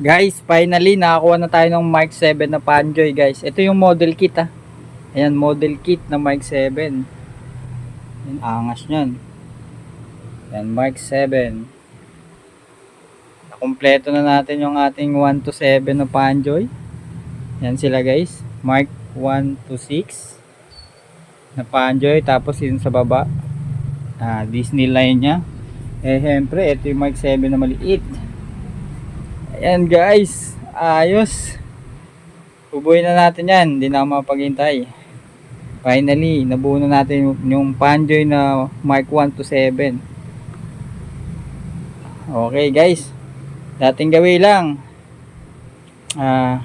Guys, finally nakakuha na tayo ng Mark 7 na Panjoy guys. Ito yung model kit ah. Ayan, model kit na Mark 7. Ayan, angas nyan. Ayan, Mark 7. Nakompleto na natin yung ating 1 to 7 na Panjoy. Ayan sila guys. Mark 1 to 6 na Panjoy. Tapos yun sa baba. Ah, Disney line niya. Eh, syempre, ito yung Mark 7 na maliit. Ayan guys, ayos. Ubuhin na natin yan, hindi na ako mapaghintay. Finally, nabuo na natin yung, Panjoy na Mark 1 to 7. Okay guys, dating gawin lang. Ah,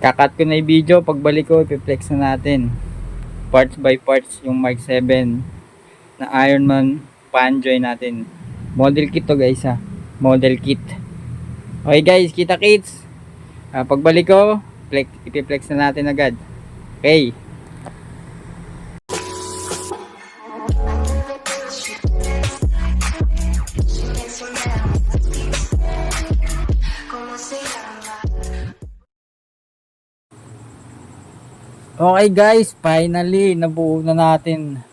kakat ko na yung video, pagbalik ko, ipiplex na natin. Parts by parts yung Mark 7 na Ironman Panjoy natin. Model kit to guys ha. Model kit. Okay guys, kita kits. Ah, pagbalik ko, flex, ipiplex na natin agad. Okay. Okay guys, finally nabuo na natin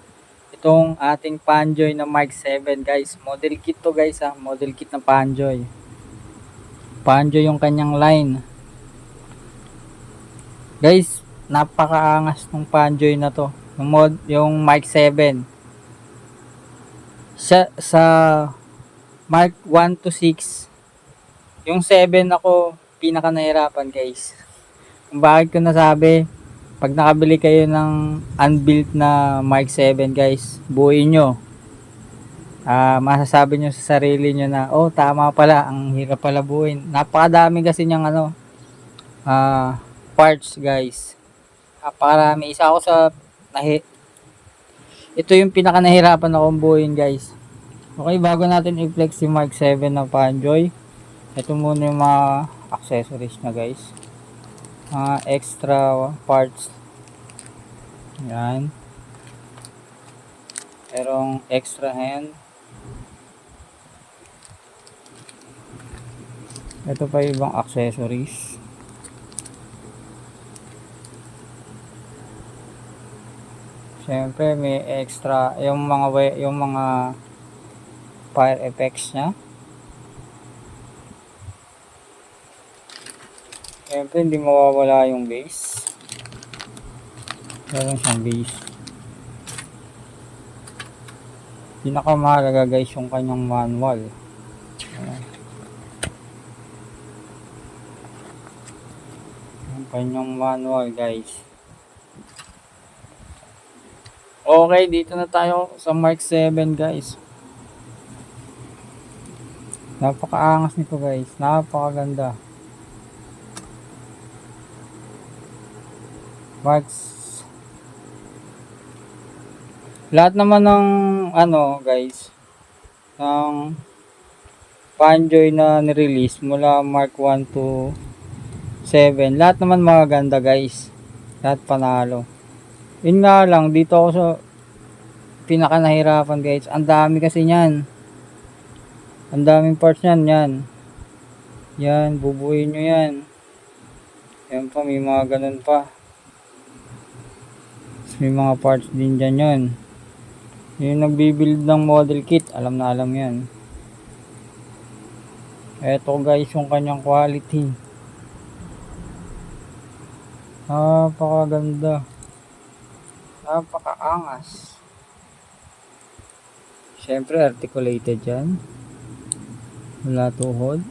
itong ating Panjoy na Mark 7 guys. Model kit to guys ha, model kit na Panjoy. Panjoy yung kanyang line. Guys, napakaangas ng Panjoy na to. Yung mod, yung Mark 7. Sa sa Mark 1 to 6. Yung 7 ako pinaka nahirapan guys. Kung bakit ko nasabi, pag nakabili kayo ng unbuilt na Mark 7 guys, buuin nyo. Ah, masasabi nyo sa sarili nyo na, oh tama pala, ang hirap pala buuin. Napakadami kasi niyang ano, ah, parts guys. Napakarami. Isa ako sa, nahi, ito yung pinaka nahirapan akong buuin guys. Okay, bago natin i-flex si Mark 7 na Panjoy, ito muna yung mga accessories na guys mga extra parts yan merong extra hand ito pa ibang accessories syempre may extra yung mga yung mga fire effects nya Siyempre, hindi mawawala yung base. Meron siyang base. Pinakamahalaga guys yung kanyang manual. Ayan. Yung kanyang manual guys. Okay, dito na tayo sa Mark 7 guys. Napakaangas nito guys. Napakaganda. Marks. Lahat naman ng ano guys ng Panjoy na nirelease mula Mark 1 to 7. Lahat naman magaganda guys. Lahat panalo. Yun nga lang dito ako sa pinaka guys. Ang dami kasi niyan. Ang daming parts niyan, yan. Yan, bubuin nyo yan. Yan pa, may mga ganun pa. May mga parts din dyan yun. Yung nagbibuild ng model kit, alam na alam yan. Eto guys yung kanyang quality. Napakaganda. Napakaangas. Siyempre articulated yan. Wala tuhod.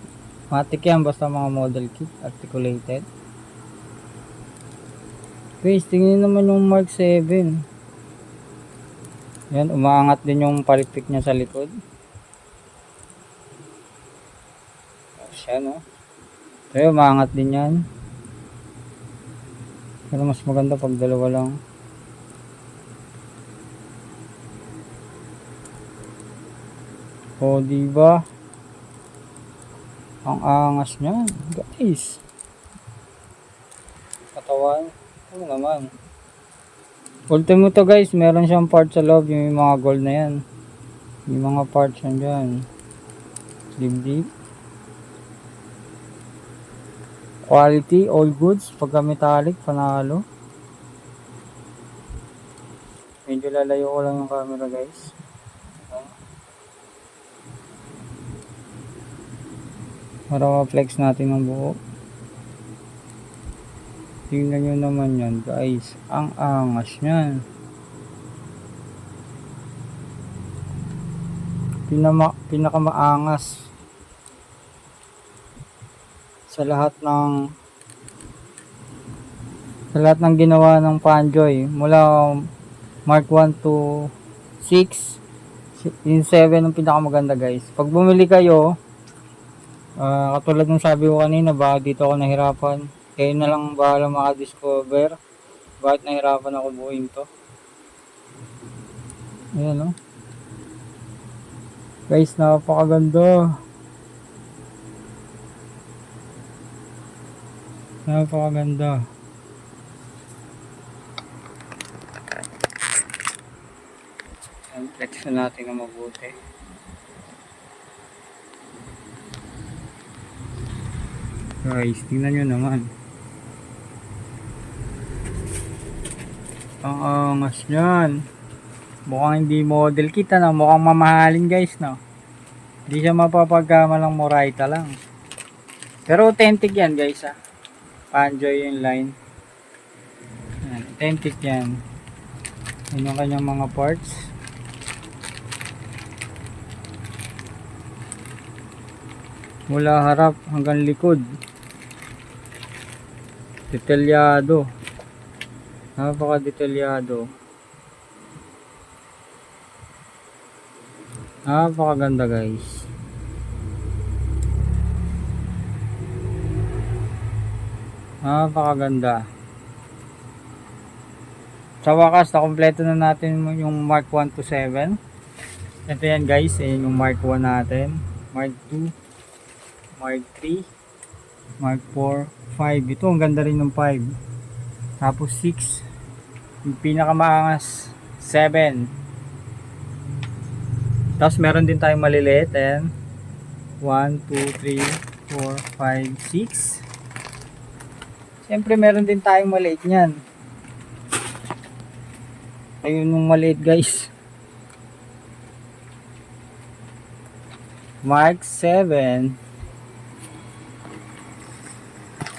Matik yan basta mga model kit articulated. Guys, tingnan naman yung Mark 7. Yan, umaangat din yung palipik niya sa likod. Siya, no? Pero umaangat din yan. Pero mas maganda pag dalawa lang. O, diba? Ang angas niya, guys. Katawan. Ano naman. Ultimo to guys, meron siyang part sa loob, yung mga gold na yan. Yung mga parts yan dyan. Dibdib. Quality, all goods. Pagka metallic, panalo. Medyo lalayo ko lang yung camera guys. Para ma-flex natin ang buo. Tingnan nyo naman yan guys. Ang angas niyan. Pinama, pinakamaangas sa lahat ng sa lahat ng ginawa ng Panjoy mula Mark 1 to 6 yung 7 ang pinakamaganda guys. Pag bumili kayo ah, katulad ng sabi ko kanina baka dito ako nahirapan. Kayo na lang bahala maka-discover bakit nahirapan ako buuin to. Ayan o guys napakaganda napakaganda na natin na mabuti. Guys, tingnan nyo naman. Ang angas yan. Mukhang hindi model kita na. Mukhang mamahalin guys, no? Hindi siya mapapagkama lang Moraita lang. Pero authentic yan guys, ah. Panjoy yung line. Yan, authentic yan. Yun yung kanyang mga parts. mula harap hanggang likod detalyado napaka detalyado napakaganda guys napakaganda sa wakas na kompleto na natin yung Mark 1 to 7 ito yan guys yan yung Mark 1 natin Mark 2 Mark 3, Mark 4, 5. Ito, ang ganda rin ng 5. Tapos 6, yung pinakamaangas, 7. Tapos meron din tayong maliliit, and 1, 2, 3, 4, 5, 6. Siyempre, meron din tayong maliit niyan. Ayun yung maliit, guys. Mark 7.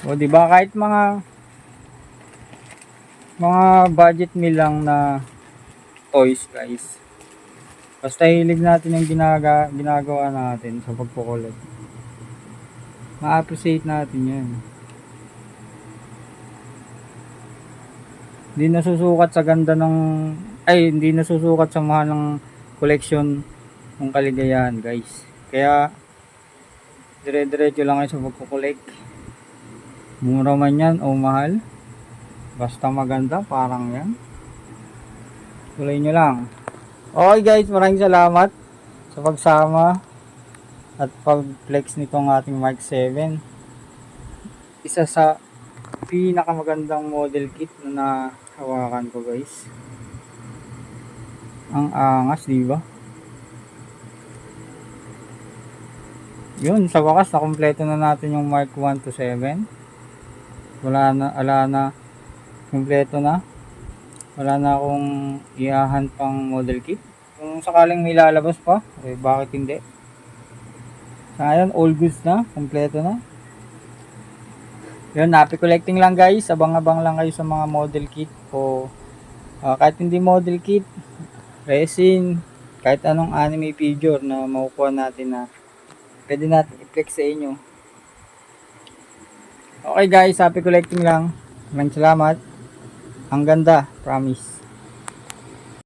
O di ba kahit mga mga budget meal lang na toys guys. Basta hilig natin yung ginaga, ginagawa natin sa pagkukulit. Ma-appreciate natin yan. Hindi nasusukat sa ganda ng ay hindi nasusukat sa mahal ng collection ng kaligayahan guys. Kaya dire-diretso lang kayo sa pagkukulik. Mura man yan o mahal. Basta maganda, parang yan. Tuloy nyo lang. Okay guys, maraming salamat sa pagsama at pag-flex nitong ating Mark 7. Isa sa pinakamagandang model kit na nahawakan ko guys. Ang angas, di ba? Yun, sa wakas, nakompleto na natin yung Mark 1 to 7 wala na, ala na, kompleto na. Wala na akong iahan pang model kit. Kung sakaling may lalabas pa, eh bakit hindi? Sa ngayon, all goods na, kompleto na. Yun, happy collecting lang guys. Abang-abang lang kayo sa mga model kit o ah, kahit hindi model kit, resin, kahit anong anime figure na makukuha natin na pwede natin i-flex sa inyo. Okay guys, happy collecting lang. Maraming salamat. Ang ganda, promise.